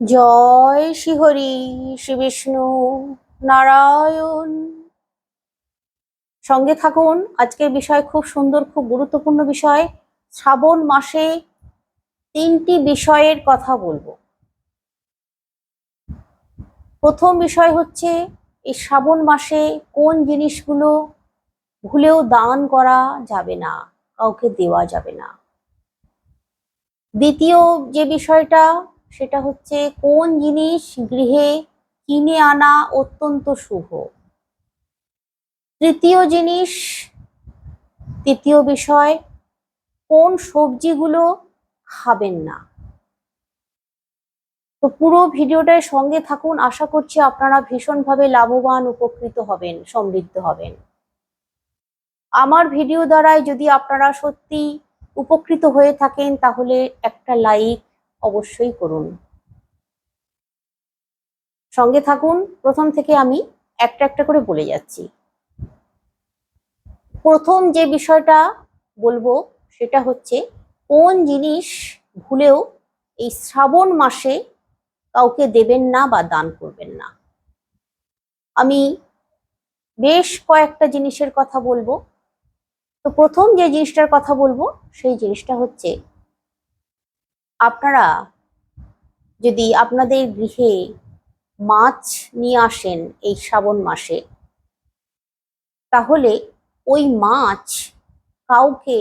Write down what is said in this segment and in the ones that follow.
জয় শ্রীহরি শ্রী বিষ্ণু নারায়ণ। সঙ্গে থাকুন, আজকের বিষয় খুব সুন্দর, খুব গুরুত্বপূর্ণ বিষয়। শ্রাবণ মাসে তিনটি বিষয়ের কথা বলব। প্রথম বিষয় হচ্ছে, এই শ্রাবণ মাসে কোন জিনিসগুলো ভুলেও দান করা যাবে না, কাউকে দেওয়া যাবে না। দ্বিতীয় যে বিষয়টা সেটা হচ্ছে কোন জিনিস গৃহে কিনে আনা অত্যন্ত শুভ? তৃতীয় জিনিস, তৃতীয় বিষয়, কোন সবজিগুলো খাবেন না? তো পুরো ভিডিওটার সঙ্গে থাকুন, আশা করছি আপনারা ভীষণভাবে লাভবান, উপকৃত হবেন, সমৃদ্ধ হবেন। আমার ভিডিও দ্বারাই যদি আপনারা সত্যি উপকৃত হয়ে থাকেন, তাহলে একটা লাইক অবশ্যই করুন। সঙ্গে থাকুন, প্রথম থেকে আমি একটা একটা করে বলে যাচ্ছি। প্রথম যে বিষয়টা বলব সেটা হচ্ছে, কোন জিনিস ভুলেও এই শ্রাবণ মাসে কাউকে দেবেন না বা দান করবেন না। আমি বেশ কয়েকটা জিনিসের কথা বলব। তো প্রথম যে জিনিসটার কথা বলব, সেই জিনিসটা হচ্ছে আপনারা যদি আপনাদের গৃহে মাছ নিয়ে আসেন এই শ্রাবণ মাসে, তাহলে ওই মাছ কাউকে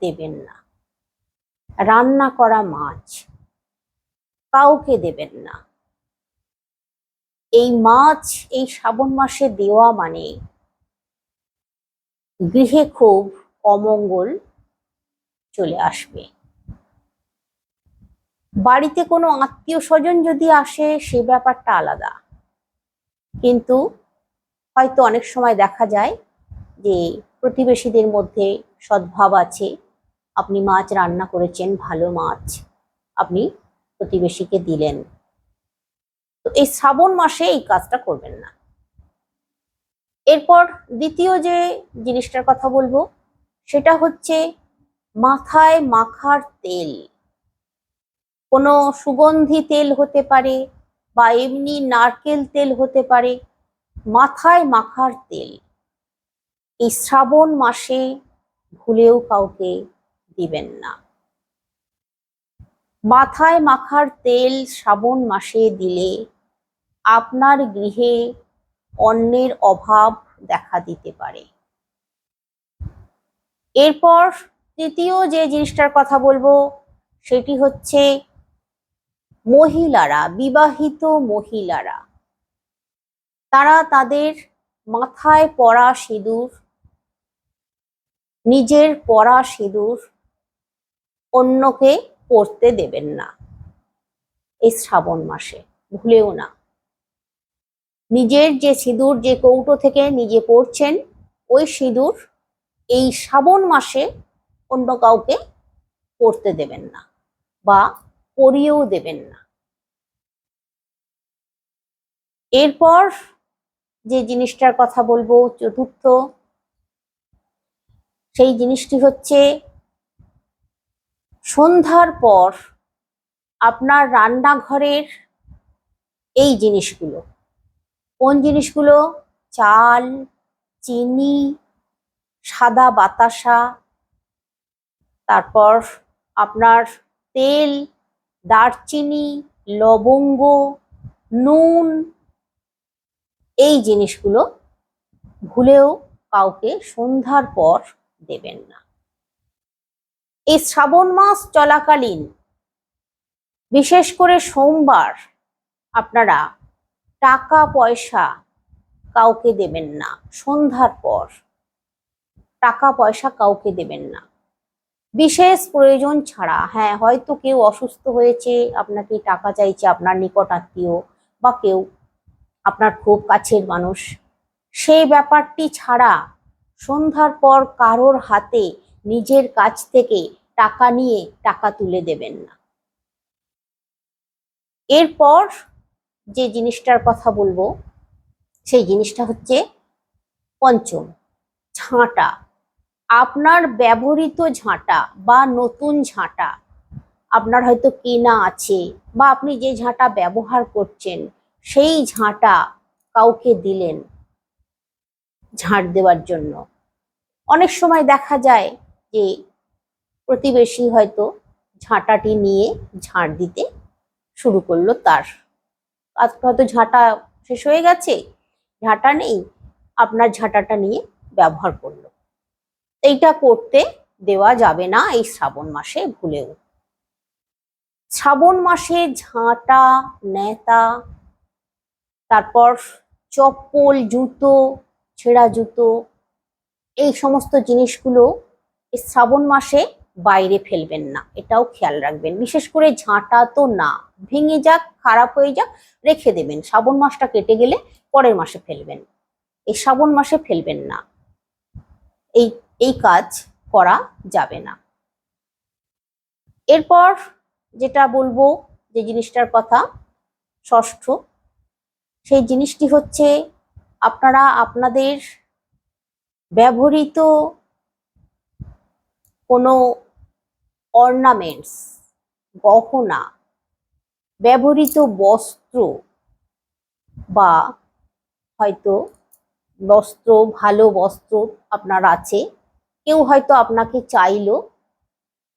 দেবেন না। রান্না করা মাছ কাউকে দেবেন না। এই মাছ এই শ্রাবণ মাসে দেওয়া মানে গৃহে খুব অমঙ্গল চলে আসবে। বাড়িতে কোনো আত্মীয় স্বজন যদি আসে, সে ব্যাপারটা আলাদা। কিন্তু হয়তো অনেক সময় দেখা যায় যে প্রতিবেশীদের মধ্যে সদ্ভাব আছে। আপনি মাছ রান্না করেছেন, ভালো মাছ আপনি প্রতিবেশীকে দিলেন। তো এই শ্রাবণ মাসে এই কাজটা করবেন না। এরপর দ্বিতীয় যে জিনিসটার কথা বলব, সেটা হচ্ছে মাথায় মাখার তেল। কোনো সুগন্ধি তেল হতে পারে বা এমনি নারকেল তেল হতে পারে, মাথায় মাখার তেল। এই শ্রাবণ মাসে ভুলেও কাউকে দিবেন না। মাথায় মাখার তেল শ্রাবণ মাসে দিলে আপনার গৃহে অন্যের অভাব দেখা দিতে পারে। এরপর তৃতীয় যে জিনিসটার কথা বলব, সেটি হচ্ছে মহিলারা, বিবাহিত মহিলারা। তারা তাদের মাথায় পরা সিঁদুর, নিজের পরা সিঁদুর অন্যকে পরতে দেবেন না এই শ্রাবণ মাসে। ভুলেও না। নিজের যে সিঁদুর যে কৌটো থেকে নিজে পড়ছেন ওই সিঁদুর এই শ্রাবণ মাসে অন্য কাউকে পড়তে দেবেন না বা পরিয়েও দেবেন না। এরপর যে জিনিসটার কথা বলব, চতুর্থ, সেই জিনিসটি হচ্ছে সন্ধ্যার পর আপনার রান্নাঘরের এই জিনিসগুলো। কোন জিনিসগুলো? চাল, চিনি, সাদা বাতাসা, তারপর আপনার তেল দারচিনি, লবঙ্গ, নুন, এই জিনিসগুলো ভুলেও কাউকে সন্ধ্যার পর দেবেন না। এই শ্রাবণ মাস চলাকালীন, বিশেষ করে সোমবার, আপনারা টাকা পয়সা কাউকে দেবেন না, সন্ধ্যার পর। টাকা পয়সা কাউকে দেবেন না। বিশেষ প্রয়োজন ছাড়া হ্যাঁ হয়তো কেউ অসুস্থ হয়েছে, আপনাকে টাকা চাইছে আপনার নিকট আত্মীয় বা কেউ আপনার খুব কাছের মানুষ, সেই ব্যাপারটি ছাড়া সন্ধ্যার পর কারোর হাতে নিজের কাছ থেকে টাকা নিয়ে টাকা তুলে দেবেন না। এরপর যে জিনিসটার কথা বলব, সেই জিনিসটা হচ্ছে পঞ্চম ঝাঁটা আপনার ব্যবহৃত ঝাঁটা বা নতুন ঝাঁটা, আপনার হয়তো কেনা আছে বা আপনি যে ঝাঁটা ব্যবহার করছেন, সেই ঝাঁটা কাউকে দিলেন ঝাঁট দেওয়ার জন্য। অনেক সময় দেখা যায় যে প্রতিবেশী হয়তো ঝাঁটাটি নিয়ে ঝাঁট দিতে শুরু করল তার। আজকে হয়তো ঝাঁটা শেষ হয়ে গেছে, ঝাঁটা নেই, আপনার ঝাঁটাটা নিয়ে ব্যবহার করল। এইটা করতে দেওয়া যাবে না এই শ্রাবণ মাসে ভুলেও। শ্রাবণ মাসে ঝাঁটা, নেতা, তারপর চপ্পল, জুতো, ছেঁড়া জুতো, এই সমস্ত জিনিসগুলো এই শ্রাবণ মাসে বাইরে ফেলবেন না, এটাও খেয়াল রাখবেন। বিশেষ করে ঝাঁটা তো না, ভেঙে যাক, খারাপ হয়ে যাক, রেখে দেবেন। শ্রাবণ মাসটা কেটে গেলে পরের মাসে ফেলবেন। এই শ্রাবণ মাসে ফেলবেন না। এই এই কাজ করা যাবে না। এরপর যেটা বলব যে জিনিসটার কথা, ষষ্ঠ, সেই জিনিসটি হচ্ছে আপনারা আপনাদের ব্যবহৃত কোনো অর্নামেন্টস গহনা, ব্যবহৃত বস্ত্র বা হয়তো বস্ত্র, ভালো বস্ত্র আপনার আছে কেউ হয়তো আপনাকে চাইলো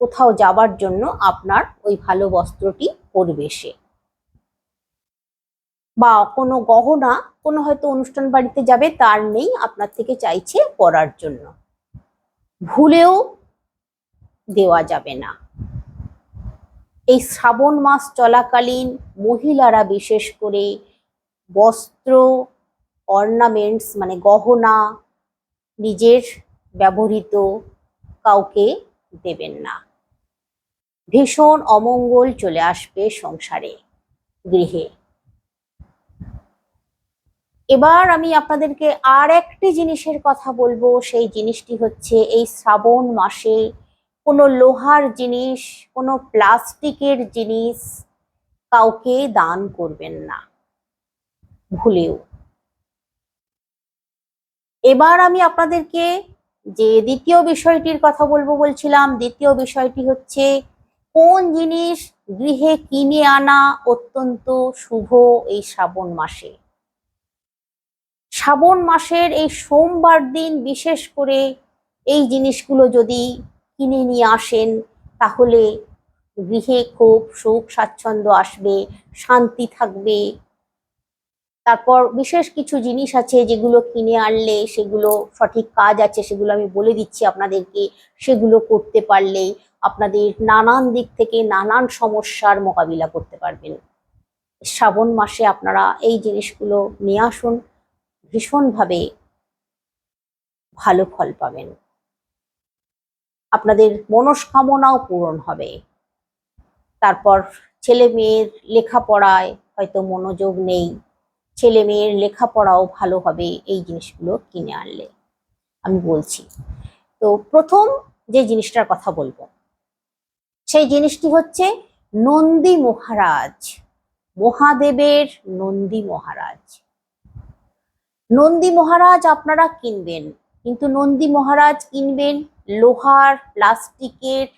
কোথাও যাবার জন্য আপনার ওই ভালো বস্ত্রটি পরবে সে। বা কোনো গহনা, কোনো হয়তো অনুষ্ঠান বাড়িতে যাবে, তার নেই, আপনার থেকে চাইছে পরার জন্য। ভুলেও দেওয়া যাবে না। এই শ্রাবণ মাস চলাকালীন মহিলারা বিশেষ করে বস্ত্র অর্নামেন্টস মানে গহনা, নিজের ব্যবহৃত কাউকে দেবেন না। ভীষণ অমঙ্গল চলে আসবে সংসারে, গৃহে। এবার আমি আপনাদেরকে আর একটি জিনিসের কথা বলব, সেই জিনিসটি হচ্ছে এই শ্রাবণ মাসে কোনো লোহার জিনিস, কোনো প্লাস্টিকের জিনিস কাউকে দান করবেন না। ভুলেও। এবার আমি আপনাদেরকে যে দ্বিতীয় বিষয়টির কথা বলব বলছিলাম, দ্বিতীয় বিষয়টি হচ্ছে কোন জিনিস গৃহে কিনে আনা অত্যন্ত শুভ এই শ্রাবণ মাসে? শ্রাবণ মাসের এই সোমবার দিন বিশেষ করে এই জিনিসগুলো যদি কিনে নিয়ে আসেন, তাহলে গৃহে খুব সুখ স্বাচ্ছন্দ্য আসবে, শান্তি থাকবে তারপর বিশেষ কিছু জিনিস আছে যেগুলো কিনে আনলে সেগুলো সঠিক কাজ আছে সেগুলো আমি বলে দিচ্ছি আপনাদেরকে, সেগুলো করতে পারলে আপনাদের নানান দিক থেকে নানান সমস্যার মোকাবিলা করতে পারবেন। শ্রাবণ মাসে আপনারা এই জিনিসগুলো নিয়ে আসুন, ভীষণভাবে ভালো ফল পাবেন। আপনাদের মনস্কামনাও পূরণ হবে। তারপর ছেলে মেয়ের লেখাপড়ায় হয়তো মনোযোগ নেই। ছেলে মেয়ের লেখাপড়াও ভালো হবে এই জিনিসগুলো কিনে আনলে। আমি বলছি। তো প্রথম যে জিনিসটার কথা বলব, সেই জিনিসটি হচ্ছে নন্দী মহারাজ, মহাদেবের নন্দী মহারাজ। নন্দী মহারাজ আপনারা কিনবেন, কিন্তু নন্দী মহারাজ কিনবেন লোহার, প্লাস্টিকের,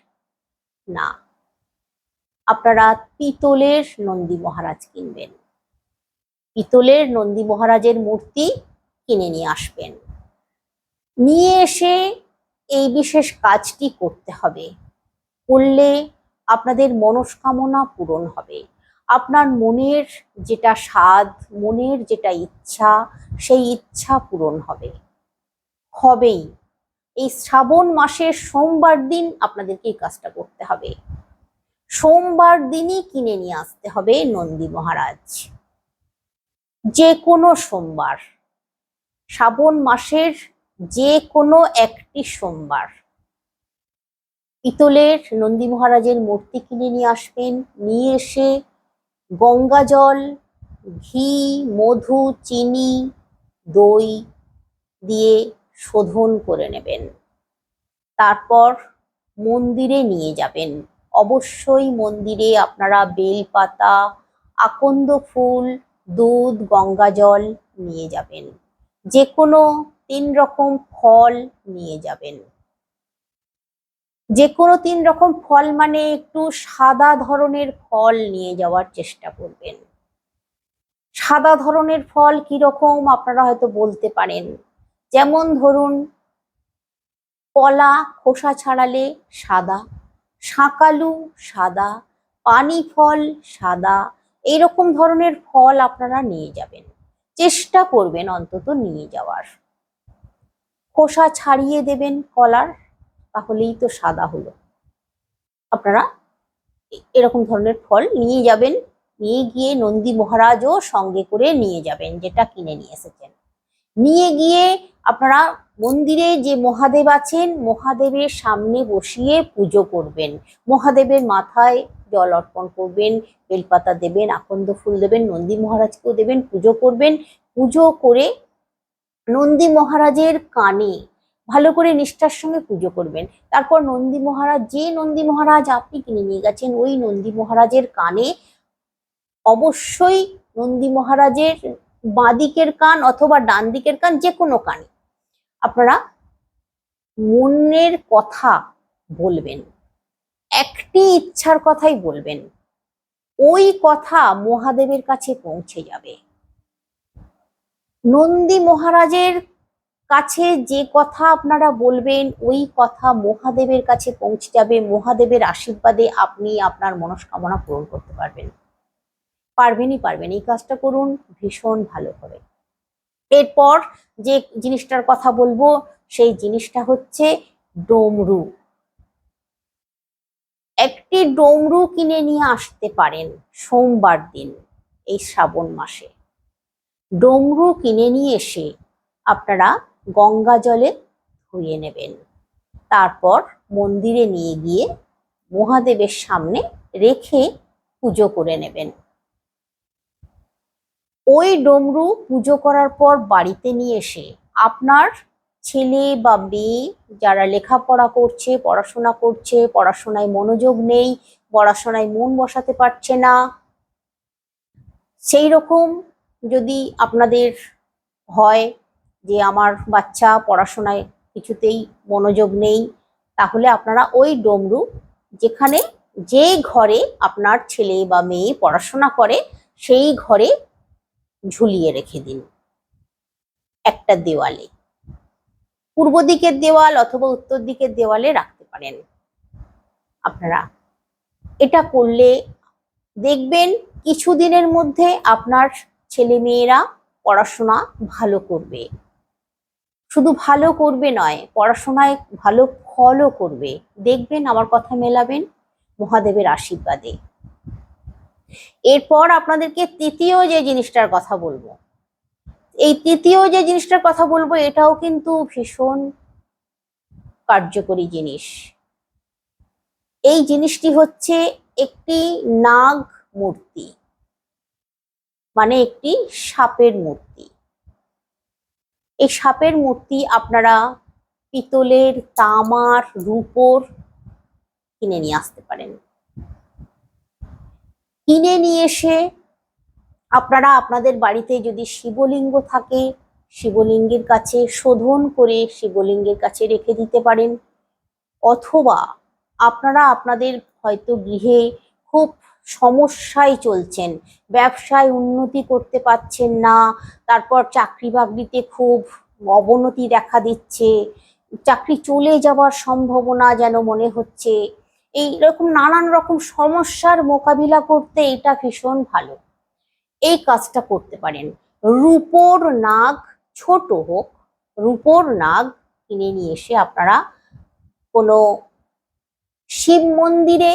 না। আপনারা পিতলের নন্দী মহারাজ কিনবেন। পিতলের নন্দী মহারাজের মূর্তি কিনে নিয়ে আসবেন। নিয়ে এসে এই বিশেষ কাজটি করতে হবে। করলে আপনাদের মনস্কামনা পূরণ হবে। আপনার মনের যেটা স্বাদ, মনের যেটা ইচ্ছা, সেই ইচ্ছা পূরণ হবে। হবেই। এই শ্রাবণ মাসের সোমবার দিন আপনাদেরকে এই কাজটা করতে হবে। সোমবার দিনই কিনে নিয়ে আসতে হবে নন্দী মহারাজ। যে কোনো সোমবার। শ্রাবণ মাসের যে কোনো একটি সোমবার। পিতলের নন্দী মহারাজের মূর্তি কিনে নিয়ে আসবেন। নিয়ে এসে গঙ্গা জল, ঘি, মধু, চিনি, দই দিয়ে শোধন করে নেবেন। তারপর মন্দিরে নিয়ে যাবেন। অবশ্যই মন্দিরে আপনারা বেলপাতা, আকন্দ ফুল দুধ, গঙ্গা জল নিয়ে যাবেন। যে কোনো তিন রকম ফল নিয়ে যাবেন। যে কোনো তিন রকম ফল মানে একটু সাদা ধরনের ফল নিয়ে যাওয়ার চেষ্টা করবেন। সাদা ধরনের ফল কি রকম আপনারা হয়তো বলতে পারেন। যেমন ধরুন, কলা খোসা ছাড়ালে সাদা, শাঁকালু সাদা, পানি ফল সাদা এইরকম ধরনের ফল আপনারা নিয়ে যাবেন। চেষ্টা করবেন অন্তত নিয়ে যাওয়ার। খোসা ছাড়িয়ে দেবেন কলার, তাহলেই তো সাদা হলো। আপনারা এরকম ধরনের ফল নিয়ে যাবেন, নিয়ে গিয়ে নন্দী মহারাজও সঙ্গে করে নিয়ে যাবেন, যেটা কিনে নিয়ে এসেছেন। নিয়ে গিয়ে আপনারা মন্দিরে যে মহাদেব আছেন, মহাদেবের সামনে বসিয়ে পুজো করবেন। মহাদেবের মাথায় জল অর্পণ করবেন, বেলপাতা দেবেন, আকন্দ ফুল দেবেন, নন্দী মহারাজকেও দেবেন, পুজো করবেন। পুজো করে নন্দী মহারাজের কানে ভালো করে নিষ্ঠার সঙ্গে পুজো করবেন। তারপর নন্দী মহারাজ, যে নন্দী মহারাজ আপনি কিনে নিয়ে গেছেন, ওই নন্দী মহারাজের কানে অবশ্যই নন্দী মহারাজের বাঁদিকের কান অথবা ডান দিকের কান যে কোনো কানে আপনারা মনের কথা বলবেন, একটি ইচ্ছার কথাই বলবেন, ওই কথা মহাদেবের কাছে পৌঁছে যাবে। নন্দী মহারাজের কাছে যে কথা আপনারা বলবেন, ওই কথা মহাদেবের কাছে পৌঁছে যাবে। মহাদেবের আশীর্বাদে আপনি আপনার মনস্কামনা পূরণ করতে পারবেন। পারবেনই পারবেন। এই কাজটা করুন, ভীষণ ভালো হবে। এরপর যে জিনিসটার কথা বলব, সেই জিনিসটা হচ্ছে ডমরু। একটি ডমরু কিনে নিয়ে আসতে পারেন সোমবার দিন, এই শ্রাবণ মাসে। ডমরু কিনে নিয়ে এসে আপনারা গঙ্গা জলে ধুয়ে নেবেন। তারপর মন্দিরে নিয়ে গিয়ে মহাদেবের সামনে রেখে পুজো করে নেবেন। ওই ডমরু পুজো করার পর বাড়িতে নিয়ে এসে আপনার ছেলে বা মেয়ে যারা লেখাপড়া করছে, পড়াশোনা করছে, পড়াশোনায় মনোযোগ নেই, পড়াশোনায় মন বসাতে পারছে না, সেই রকম যদি আপনাদের হয় যে আমার বাচ্চা পড়াশোনায় কিছুতেই মনোযোগ নেই, তাহলে আপনারা ওই ডমরু যেখানে যে ঘরে আপনার ছেলে বা মেয়ে পড়াশোনা করে, সেই ঘরে ঝুলিয়ে রেখে দিন। একটা দেওয়ালে। পূর্ব দিকের দেওয়াল অথবা উত্তর দিকের দেওয়ালে রাখতে পারেন। আপনারা এটা করলে দেখবেন কিছুদিনের মধ্যে আপনার ছেলে মেয়েরা পড়াশোনা ভালো করবে। শুধু ভালো করবে নয়, পড়াশোনায় ভালো ফলও করবে। দেখবেন আমার কথা মেলাবেন মহাদেবের আশীর্বাদে। এরপর আপনাদেরকে তৃতীয় যে জিনিসটার কথা বলব। এই তৃতীয় যে জিনিসটার কথা বলব, এটাও কিন্তু ভীষণ কার্যকরী জিনিস। এই জিনিসটি হচ্ছে একটি নাগ মূর্তি মানে একটি সাপের মূর্তি। এই সাপের মূর্তি আপনারা পিতলের তামার রূপোর কিনে নিয়ে আসতে পারেন। কিনে নিয়ে এসে আপনারা আপনাদের বাড়িতে যদি শিবলিঙ্গ থাকে, শিবলিঙ্গের কাছে শোধন করে শিবলিঙ্গের কাছে রেখে দিতে পারেন। অথবা আপনারা আপনাদের হয়তো গৃহে খুব সমস্যায় চলছেন, ব্যবসায় উন্নতি করতে পারছেন না, তারপর চাকরি বাকরিতে খুব অবনতি দেখা দিচ্ছে, চাকরি চলে যাওয়ার সম্ভাবনা যেন মনে হচ্ছে এই রকম নানান রকম সমস্যার মোকাবিলা করতে এটা ভীষণ ভালো। এই কাজটা করতে পারেন। রূপোর নাগ ছোট হোক, রূপোর নাগ কিনে নিয়ে এসে আপনারা কোনো শিব মন্দিরে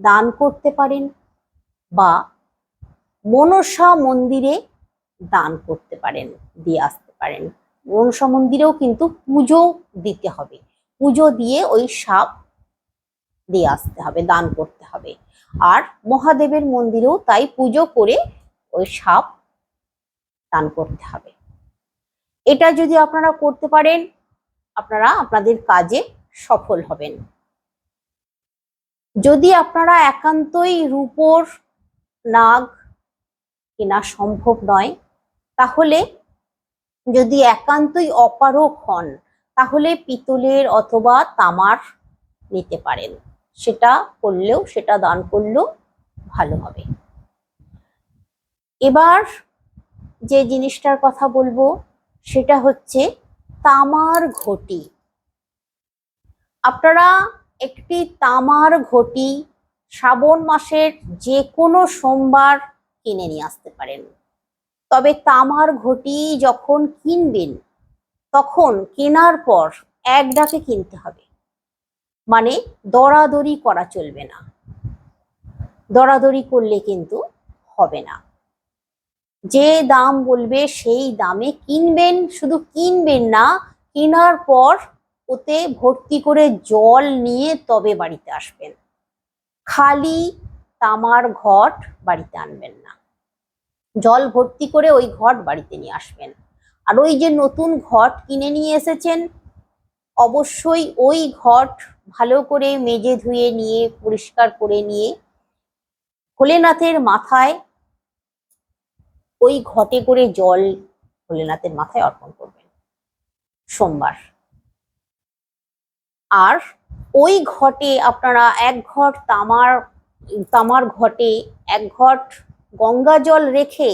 দান করতে পারেন বা মনসা মন্দিরে দান করতে পারেন, দিয়ে আসতে পারেন। মনসা মন্দিরেও কিন্তু পুজো দিতে হবে। পুজো দিয়ে ওই সাপ দিয়ে আসতে হবে, দান করতে হবে। আর মহাদেবের মন্দিরেও তাই পুজো করে ওই সাপ দান করতে হবে। এটা যদি আপনারা করতে পারেন, আপনারা আপনাদের কাজে সফল হবেন। যদি আপনারা একান্তই রূপোর নাগ কেনা সম্ভব নয়, তাহলে যদি একান্তই অপারক হন, তাহলে পিতলের অথবা তামার নিতে পারেন। সেটা করলেও, সেটা দান করলেও ভালো হবে। এবার যে জিনিসটার কথা বলব, সেটা হচ্ছে তামার ঘটি। আপনারা একটি তামার ঘটি শ্রাবণ মাসের যে কোনো সোমবার কিনে নিয়ে আসতে পারেন। তবে তামার ঘটি যখন কিনবেন, তখন কেনার পর এক ডাকে কিনতে হবে। মানে দরাদরি করা চলবে না। দরাদরি করলে কিন্তু হবে না। যে দাম বলবে সেই দামে কিনবেন, শুধু কিনবেন না, কেনার পর ওতে ভর্তি করে জল নিয়ে তবে বাড়িতে আসবেন। খালি তামার ঘট বাড়িতে আনবেন না। জল ভর্তি করে ওই ঘট বাড়িতে নিয়ে আসবেন। আর ওই যে নতুন ঘট কিনে নিয়ে এসেছেন, অবশ্যই ওই ঘট ভালো করে মেজে ধুয়ে নিয়ে, পরিষ্কার করে নিয়ে ভোলেনাথের মাথায় ওই ঘটে করে জল ভোলেনাথের মাথায় অর্পণ করবেন সোমবার। আর ওই ঘটে আপনারা এক ঘট তামার তামার ঘটে এক ঘট গঙ্গা জল রেখে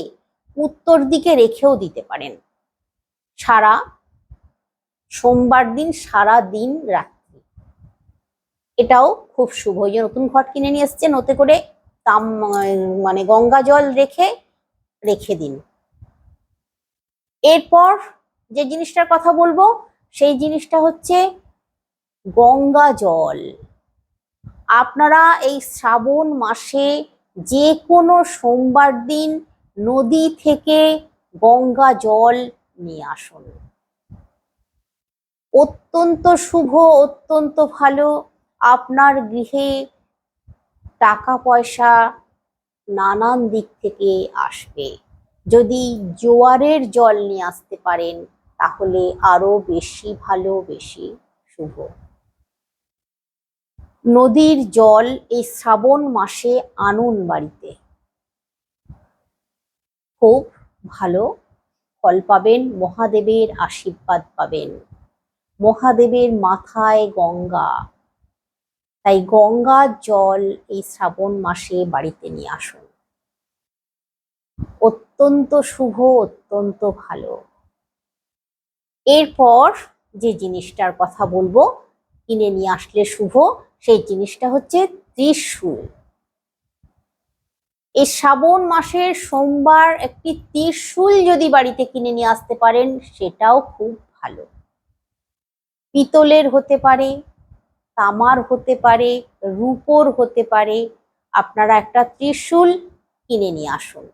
উত্তর দিকে রেখেও দিতে পারেন। সারা সোমবার দিন, সারা দিন রাত্রি এটাও খুব শুভ। ওই যে নতুন ঘট কিনে নিয়ে এসছেন, ওতে করে তাম মানে গঙ্গা জল রেখে রেখে দিন। এরপর যে জিনিসটার কথা বলব, সেই জিনিসটা হচ্ছে গঙ্গা জল। আপনারা এই শ্রাবণ মাসে যে কোনো সোমবার দিন নদী থেকে গঙ্গা জল নিয়ে আসুন। অত্যন্ত শুভ, অত্যন্ত ভালো। আপনার গৃহে টাকা পয়সা নানান দিক থেকে আসবে। যদি জোয়ারের জল নিয়ে আসতে পারেন, তাহলে আরও বেশি ভালো, বেশি শুভ। নদীর জল এই শ্রাবণ মাসে আনুন বাড়িতে। খুব ভালো ফল পাবেন, মহাদেবের আশীর্বাদ পাবেন। মহাদেবের মাথায় গঙ্গা। তাই গঙ্গা, জল এই শ্রাবণ মাসে বাড়িতে নিয়ে আসুন। অত্যন্ত শুভ, অত্যন্ত ভালো। এরপর যে জিনিসটার কথা বলব, কিনে নিয়ে আসলে শুভ, সেই জিনিসটা হচ্ছে ত্রিশূল। এই শ্রাবণ মাসের সোমবার একটি ত্রিশূল যদি বাড়িতে কিনে নিয়ে আসতে পারেন, সেটাও খুব ভালো। পিতলের হতে পারে তামার হতে পারে, রূপোর হতে পারে, আপনারা একটা ত্রিশূল কিনে নিয়ে আসুন।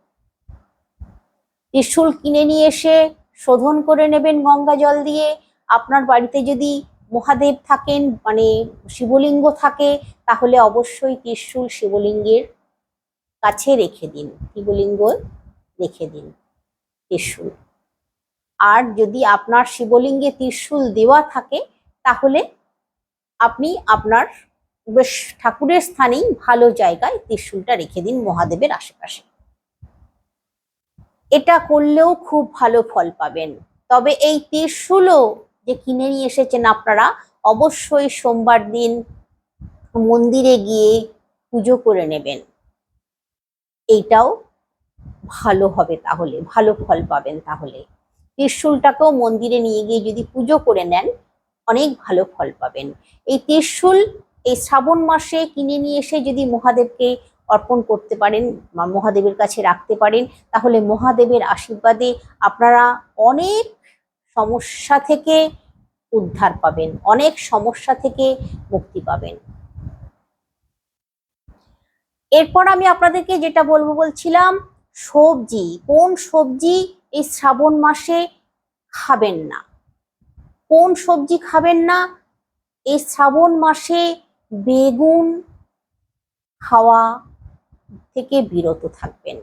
ত্রিশূল কিনে নিয়ে এসে শোধন করে নেবেন গঙ্গা জল দিয়ে। আপনার বাড়িতে যদি মহাদেব থাকেন মানে শিবলিঙ্গ থাকে, তাহলে অবশ্যই ত্রিশূল শিবলিঙ্গের কাছে রেখে দিন, শিবলিঙ্গ রেখে দিন ত্রিশূল। আর যদি আপনার শিবলিঙ্গে ত্রিশূল দেওয়া থাকে, তাহলে আপনি আপনার বেশ ঠাকুরের স্থানেই ভালো জায়গায় ত্রিশূলটা রেখে দিন মহাদেবের আশেপাশে। এটা করলেও খুব ভালো ফল পাবেন। তবে এই ত্রিশূলও যে কিনে নিয়ে এসেছেন আপনারা, অবশ্যই সোমবার দিন মন্দিরে গিয়ে পুজো করে নেবেন। এইটাও ভালো হবে তাহলে, ভালো ফল পাবেন তাহলে। ত্রিশূলটাকেও মন্দিরে নিয়ে গিয়ে যদি পুজো করে নেন অনেক ভালো ফল পাবেন। এই ত্রিশূল এই শ্রাবণ মাসে কিনে নিয়ে এসে যদি মহাদেবকে অর্পণ করতে পারেন বা মহাদেবের কাছে রাখতে পারেন, তাহলে মহাদেবের আশীর্বাদে আপনারা অনেক সমস্যা থেকে উদ্ধার পাবেন, অনেক সমস্যা থেকে মুক্তি পাবেন। এরপর আমি আপনাদেরকে যেটা বলব বলছিলাম, সবজি, কোন সবজি এই শ্রাবণ মাসে খাবেন না? কোন সবজি খাবেন না? এই শ্রাবণ মাসে বেগুন খাওয়া থেকে বিরত থাকবেন।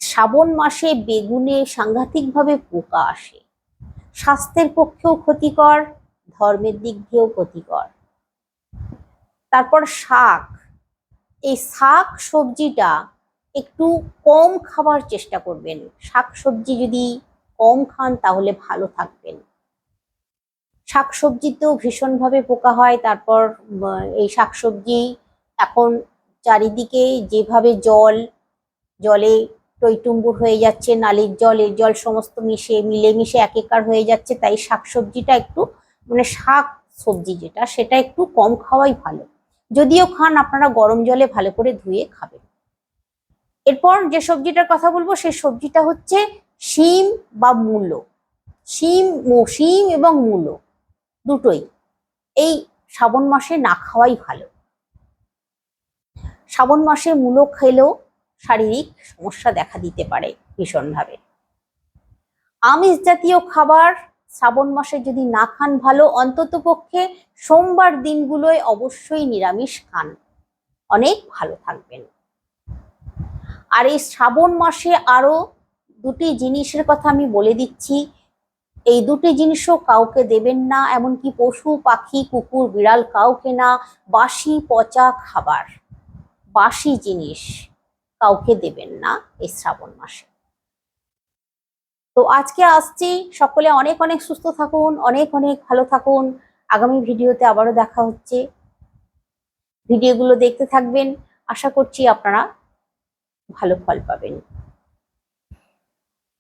শ্রাবণ মাসে বেগুনে সাংঘাতিকভাবে পোকা আসে। স্বাস্থ্যের পক্ষেও ক্ষতিকর, ধর্মের দিক দিয়েও ক্ষতিকর। তারপর শাক। এই শাক সবজিটা একটু কম খাবার চেষ্টা করবেন। শাক সবজি যদি কম খান তাহলে ভালো থাকবেন। শাকসবজিতেও ভীষণভাবে পোকা হয়। তারপর এই শাকসবজি এখন চারিদিকে যেভাবে জল, জলে টইটুম্বুর হয়ে যাচ্ছে, নালির জল, এর জল সমস্ত মিশে, মিলেমিশে একেকার হয়ে যাচ্ছে, তাই শাকসবজিটা একটু মানে শাক সবজি যেটা, সেটা একটু কম খাওয়াই ভালো। যদিও খান, আপনারা গরম জলে ভালো করে ধুয়ে খাবেন। এরপর যে সবজিটার কথা বলব সেই সবজিটা হচ্ছে শিম বা মূলো। শিম শিম এবং মূলো। দুটোই। এই শ্রাবণ মাসে না খাওয়াই ভালো। শ্রাবণ মাসে মূলো খেলেও শারীরিক সমস্যা দেখা দিতে পারে ভীষণভাবে। আমিষ জাতীয় খাবার শ্রাবণ মাসে যদি না খান ভালো অন্তত পক্ষে সোমবার দিনগুলোয় অবশ্যই নিরামিষ খান। অনেক ভালো থাকবেন। আর এই শ্রাবণ মাসে আরও দুটি জিনিসের কথা আমি বলে দিচ্ছি। এই দুটি জিনিসও কাউকে দেবেন না, এমনকি পশু, পাখি, কুকুর, বিড়াল কাউকে না, বাসি, পচা খাবার, বাসি জিনিস কাউকে দেবেন না এই শ্রাবণ মাসে। তো আজকে আসছি, সকলে অনেক অনেক সুস্থ থাকুন, অনেক অনেক ভালো থাকুন। আগামী ভিডিওতে আবারও দেখা হচ্ছে। ভিডিওগুলো দেখতে থাকবেন। আশা করছি আপনারা ভালো ফল পাবেন।